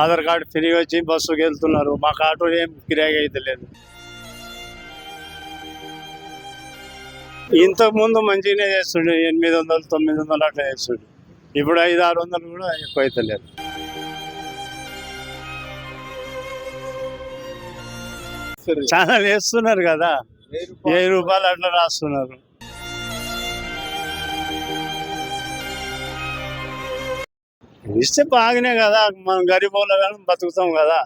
Aadhaar card తిరిగి వచ్చి బస్సుకి వెళ్తున్నారు. మాకు ఆటో ఏం కిరాయి అయితే లేదు. ఇంతకు ముందు మంచిగానే చేస్తుండే. ఎనిమిది వందలు తొమ్మిది వందలు అట్లా చేస్తుండే. ఇప్పుడు ఐదు ఆరు వందలు కూడా ఎక్కువ అయితే లేదు. చాలా వేస్తున్నారు కదా. వెయ్యి రూపాయలు అట్లా రాస్తున్నారు. ఇస్తే బాగానే కదా మనం గరీబోళ్ళం కానీ బతుకుతాం కదా.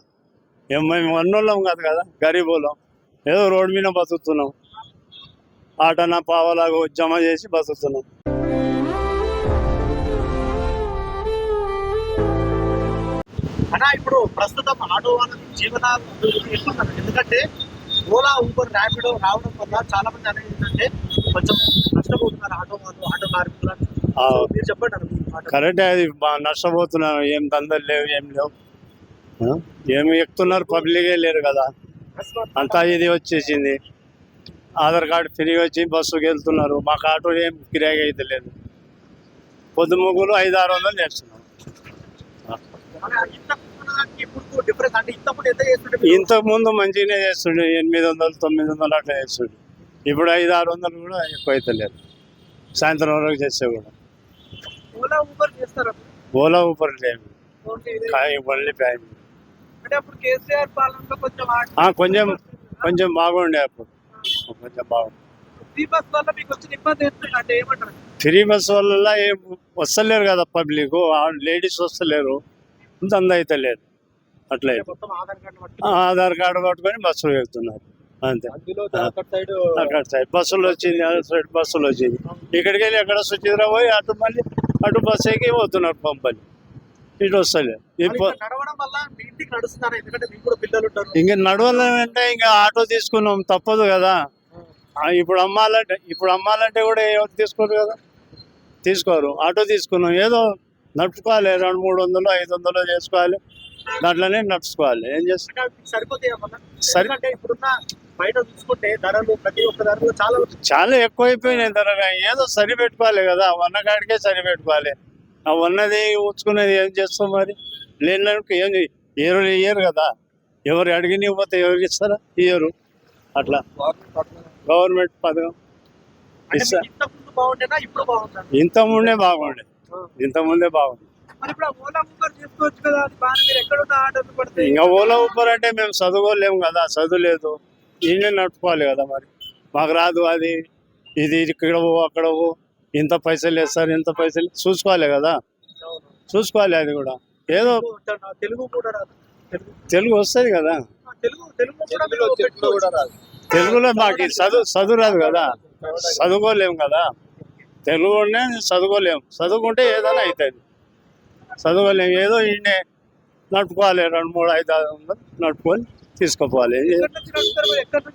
ఏం మేము అన్నోళ్ళం కాదు కదా గరీబోళ్ళం ఏదో రోడ్డు మీద బతుకుతున్నాం. ఆటన పావలాగా జమ చేసి బతుకుతున్నాం. అన్నా ఇప్పుడు ప్రస్తుతం ఆటో వాళ్ళ జీవన అభివృద్ధి ఎక్కువ ఎందుకంటే ఓలా ఊబర్ ర్యాపిడో రావడం వల్ల చాలా మంది అనేది ఏంటంటే కొంచెం నష్టపోతున్నారు ఆటో వాళ్ళు ఆటో కార్మికులు మీరు చెప్పండి. కరెక్టే అది బాగా నష్టపోతున్నాం ఏం దందలు లేవు ఏం లేవు? ఏమి ఎక్కుతున్నారు పబ్లికే లేరు కదా. అంతా ఇది వచ్చేసింది. ఆధార్ కార్డు తిరిగి వచ్చి బస్సుకి వెళ్తున్నారు. మాకు ఆటో ఏం కిరాయి అయితే లేదు. పొద్దు ముగ్గులు ఐదు ఆరు వందలు చేస్తున్నాం ఇంతకుముందు? ఇంతకు ముందు మంచిగానే చేస్తుండే. ఎనిమిది వందలు తొమ్మిది వందలు అట్లా చేస్తుండే. ఇప్పుడు ఐదు ఆరు వందలు కూడా ఎక్కువ అయితే లేదు. సాయంత్రం వరకు చేస్తే కూడా. ఓలా ఊబర్ చేస్తారు ఓలా ఓన్లీ అంటే అప్పుడు కేసీఆర్ పాలనలో కొంచెం ఆ, కొంచెం కొంచెం బాగుండే అప్పుడు. కొంచెం బాగుంది ఫ్రీ బస్ వల్ల మీకు వచ్చిన ఇబ్బంది ఏంటి? అంటే ఏమంటారు? ఫ్రీ బస్ వల్ల ఏం వస్తలేరు కదా పబ్లిక్. లేడీస్ వస్తలేరు. దంద అయితే లేదు. అట్లా ఆధార్ కార్డు పట్టుకొని బస్సులు వెళ్తున్నారు. అంతే. అక్కడ సైడ్ అక్కడ బస్సులు వచ్చింది అటు సైడ్ బస్సులు వచ్చింది. ఇక్కడికి వెళ్ళి అక్కడ సుచిద్ర పోయి అటు మళ్ళీ అటు బస్సు ఎక్కి పోతున్నారు పంపని. ఇటు వస్తలేదు ఇంక నడవాలంటే ఇంకా ఆటో తీసుకున్నాం తప్పదు కదా. ఇప్పుడు అమ్మాలంటే ఇప్పుడు అమ్మాలంటే కూడా ఎవరు తీసుకోరు కదా. తీసుకోరు ఆటో తీసుకున్నాం. ఏదో నడుపుకోవాలి రెండు మూడు వందలు ఐదు వందలు చేసుకోవాలి. దాంట్లోనే నడుచుకోవాలి. ఏం చేస్తాం? సరిపోతాయి. సరి- ఇప్పుడున్న బయట చూసుకుంటే ధరలు ప్రతి ఒక్క ధరలు చాలా చాలా ఎక్కువైపోయినాయి ధరగా ఏదో సరి పెట్టుకోవాలి కదా. ఉన్న కాడికే సరి పెట్టుకోవాలి. ఆ ఉన్నది ఉంచుకునేది ఏం చేస్తాం మరి? లేనికి ఏం ఏరు ఇయ్యరు కదా. ఎవరు అడిగిన పోతే ఎవరికి ఇస్తారా? ఇయ్యరు. అట్లా. గవర్నమెంట్ పథకం. ఇస్తా. ఇంత ముందు ఇంత బాగుండే. ఇంత ముందే బాగుంది మరి ఇప్పుడు ఆ ఓలా ఊబర్ చేసుకోవచ్చు కదా. అది బాగా మీరు ఎక్కడ ఉన్న ఆర్డర్ పడితే. ఇంకా ఓలా ఊపర్ అంటే మేము చదువుకోలేము కదా. చదువు లేదు. ఈయనే నడుపుకోవాలి కదా మరి. మాకు రాదు అది. ఇది ఇక్కడ పో అక్కడ పో. ఇంత పైసలు వేస్తారు ఇంత పైసలు. చూసుకోవాలి కదా. చూసుకోవాలి అది కూడా. ఏదో తెలుగు కూడా రాదు. తెలుగు వస్తుంది కదా. తెలుగులో మాకు చదువు చదువు రాదు కదా. చదువుకోలేము కదా. తెలుగునే చదువుకోలేము చదువుకుంటే ఏదైనా అవుతుంది. చదువుకోలేము ఏదో ఈయనే నడుపుకోవాలి. రెండు మూడు ఐదు ఆరు వందలు నడుపుకొని తీసుకుపోవాలి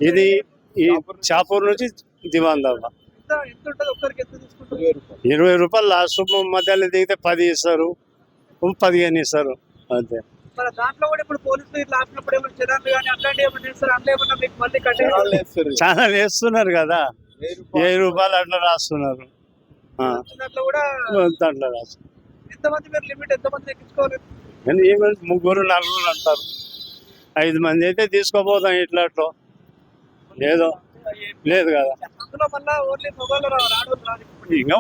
ఇది ఈ చాపూర్ నుంచి? దివాన్ దాకా. ఇరవై రూపాయలు. లాస్ట్ మధ్యలో దిగితే పది ఇస్తారు. పదిహేను ఇస్తారు. అంతే. మరి దాంట్లో కూడా ఇప్పుడు పోలీసులు ఇట్లా ఆపినప్పుడు ఏమైనా చర్యలు కానీ అట్లాంటి ఏమైనా చేస్తారు? అందులో ఏమన్నా మీకు మళ్ళీ కట్టే చాలా వేస్తున్నారు కదా. వెయ్యి రూపాయలు. అట్లా రాస్తున్నారు. ఆ, దాంట్లో కూడా దాంట్లో రాస్తున్నారు. ముగ్గురు నలుగురు అంటారు. ఐదు మంది అయితే తీసుకోపోతాం ఇట్లా అట్లా లేదో. లేదు కదా. ఇంకా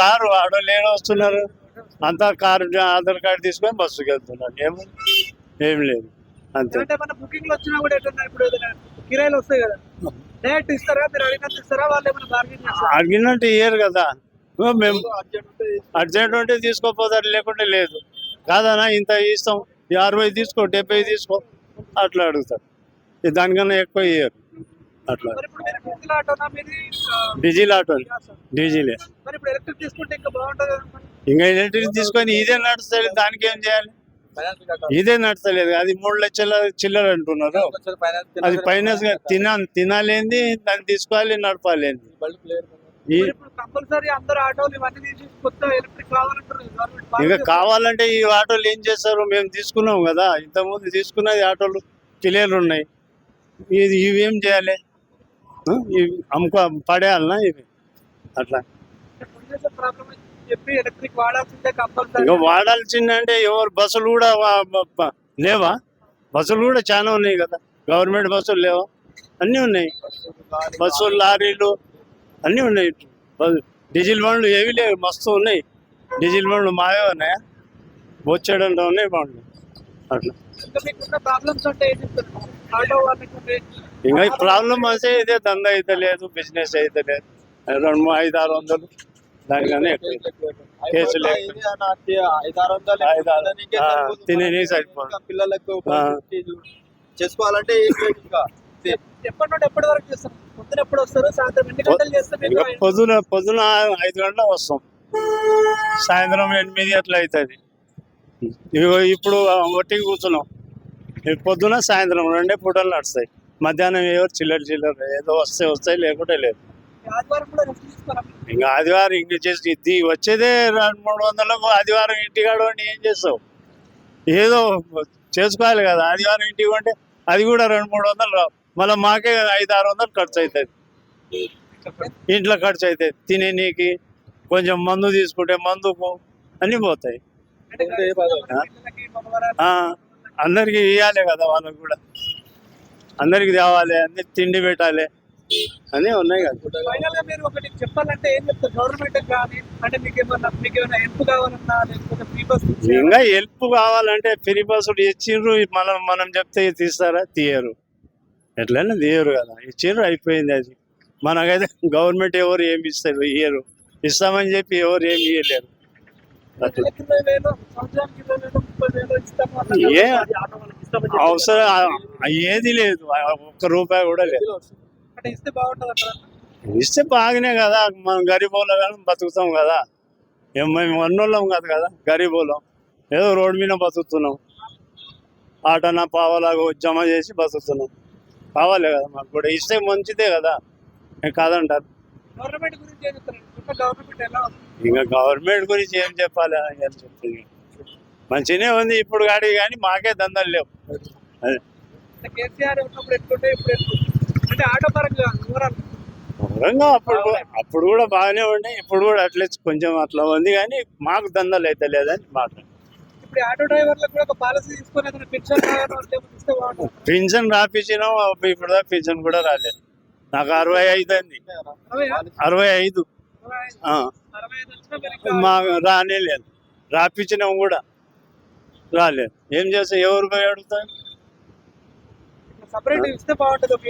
రారు ఆడో లేడో వస్తున్నారు. అంతా కారు ఆధార్ కార్డు తీసుకొని బస్సుకి వెళ్తున్నారు. ఏమో ఏం లేదు. అంతే. బుకింగ్ వచ్చినా కూడా ఎట్లా ఇప్పుడు ఏదైనా కిరాయిలు వస్తాయి కదా. డైరెక్ట్ ఇస్తారా? మీరు అడిగినంత ఇస్తారా? వాళ్ళు ఏమైనా బార్గెన్ చేస్తారా? అడిగినట్టు ఇయ్యరు కదా. మేము అర్జెంట్ ఉంటే తీసుకోపోతారు లేకుంటే లేదు. కాదనా ఇంత ఇస్తాం. అరవై తీసుకో డెబ్బై తీసుకో. అట్లా అడుగుతారు. దానికన్నా ఎక్కువ ఇయ్యరు. అట్లా. Diesel auto? డీజిలే ఇంకా ఎలక్ట్రిక్ తీసుకొని ఇదే నడుస్తలేదు దానికి ఏం చేయాలి? ఇదే నడుస్తలేదు అది మూడు లక్షల చిల్లర అంటున్నారు. అది ఫైనాన్స్గా తిన తినాలేంది దాన్ని తీసుకోవాలి నడపాలేంది. ఇంకా కావాలంటే ఈ ఆటోలు ఏం చేస్తారు? మేము తీసుకున్నాం కదా. ఇంతకుముందు తీసుకున్నది ఆటోలు క్లియర్ ఉన్నాయి. ఇది ఇవి ఏం చేయాలి? ఇవి అమ్ముకో పడేయాలనా ఇవి? అట్లా. ఇంకా వాడాల్సింది అంటే ఎవరు బస్సులు కూడా లేవా? బస్సులు కూడా చాలా ఉన్నాయి కదా. గవర్నమెంట్ బస్సులు లేవా? అన్నీ ఉన్నాయి. బస్సులు లారీలు అన్నీ ఉన్నాయి. డీజిల్ బండ్లు ఏవి లేవు. మస్తు ఉన్నాయి. డీజిల్ బండ్లు మావే ఉన్నాయా? వచ్చాడంటే ఉన్నాయి బండ్లు. అట్లా. ఇంకా ప్రాబ్లం అయితే ఇదే దందా అయితే లేదు బిజినెస్ అయితే లేదు. రెండు మూడు ఐదు ఆరు వందలు. దానికనే ఎక్కువ. ఐదారు ఆ, తినేని సరిపోదు. పిల్లలకు. చేసుకోవాలంటే లేదు ఎప్పటి నుండి ఎప్పటి వరకు చేస్తారు? పొద్దున ఎప్పుడు వస్తారు? సాయంత్రం ఎన్ని గంటలు చేస్తారు పొద్దున పొద్దున ఐదు గంటలకు వస్తాం. సాయంత్రం ఎనిమిది అట్లా అవుతుంది. ఇగో ఇప్పుడు ఒట్టికి కూర్చున్నాం. పొద్దున సాయంత్రం రెండే పూటలు నడుస్తాయి. మధ్యాహ్నం ఎవరు చిల్లర చిల్లర ఏదో వస్తే వస్తాయి లేకుంటే లేదు. ఇంకా ఆదివారం ఇంక చేసి ఇది వచ్చేదే రెండు మూడు వందలకు ఆదివారం ఇంటికాడ ఏం చేస్తావు? ఏదో చేసుకోవాలి కదా. ఆదివారం ఇంటికి ఉంటే అది కూడా రెండు మూడు వందలు రావు. మళ్ళీ మాకే ఐదు ఆరు వందలు ఖర్చు అవుతుంది ఇంట్లో ఖర్చు అవుతుంది తినే నీకి కొంచెం మందు తీసుకుంటే మందుకు అన్నీ పోతాయి. అందరికీ ఇవ్వాలి కదా వాళ్ళకు కూడా. అందరికి తేవాలి అన్ని తిండి పెట్టాలి. అన్నీ ఉన్నాయి కదా. మీరు ఒకటి చెప్పాలంటే ఏం చెప్తారు? గవర్నమెంట్ కానీ అంటే మీకు ఏమన్నా మీకు ఏమైనా హెల్ప్ కావాలన్నా లేకపోతే ఫ్రీ బస్ ఇంకా హెల్ప్ కావాలంటే ఫ్రీ బస్సులు ఇచ్చిండ్రు మనం మనం చెప్తే తీస్తారా? తీయరు. ఎట్లయినా తీయరు కదా. ఇచ్చిండ్రు అయిపోయింది అది. మనకైతే గవర్నమెంట్ ఎవరు ఏమి ఇస్తారు? ఇయ్యరు. ఇస్తామని చెప్పి ఎవరు ఏమి ఇయ్యలేరు. ఏ అవసరం అయ్యేది ఏది లేదు. ఒక్క రూపాయి కూడా లేదు. ఇస్తే బాగానే కదా. మనం గరీబ్ కానీ బతుకుతాం కదా. మేము వన్నోళ్ళం కాదు కదా గరీబోళ్ళం ఏదో రోడ్డు మీద బతుకుతున్నాం. ఆటన పావలాగా జమ చేసి బతుకుతున్నాం. కావాలి కదా మాకు కూడా. ఇస్తే మంచిదే కదా. కాదంటారు. ఇంకా గవర్నమెంట్ గురించి ఏం చెప్పాలి? అని ఏం చెప్తుంది మంచిగానే ఉంది ఇప్పుడు కాడి కానీ మాకే దందలు లేవు. దూరంగా అప్పుడు అప్పుడు కూడా బాగానే ఉండే. ఇప్పుడు కూడా అట్లే కొంచెం అట్లా ఉంది కానీ మాకు దందలు అయితే లేదని మాట ఆటో డ్రైవర్లకు కూడా ఒక పాలసీ తీసుకొని ఏదైనా పెన్షన్ రాగానో లేకపోతే ఇస్తే బాగుంటుంది. పింఛన్ రాపించినాం ఇప్పుడు పింఛన్ కూడా రాలేదు. నాకు అరవై ఐదు అంది. అరవై ఐదు? మా రానే లేదు రాపించినాం కూడా. రాలేదు. ఏం చేస్తా ఎవరు పోయి అడుగుతారు? సపరేట్ ఇస్తే బాగుంటుంది. ఒక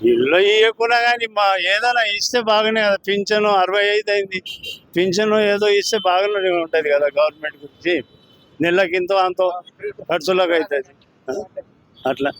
ఇల్లు ఇవ్వకుండా కానీ మా ఏదైనా ఇస్తే బాగానే కదా. పింఛను అరవై ఐదు అయింది. పింఛను ఏదో ఇస్తే బాగానే ఉంటుంది కదా గవర్నమెంట్ గురించి. నెలకింతో అంతో ఖర్చులకు అవుతుంది. అట్లా.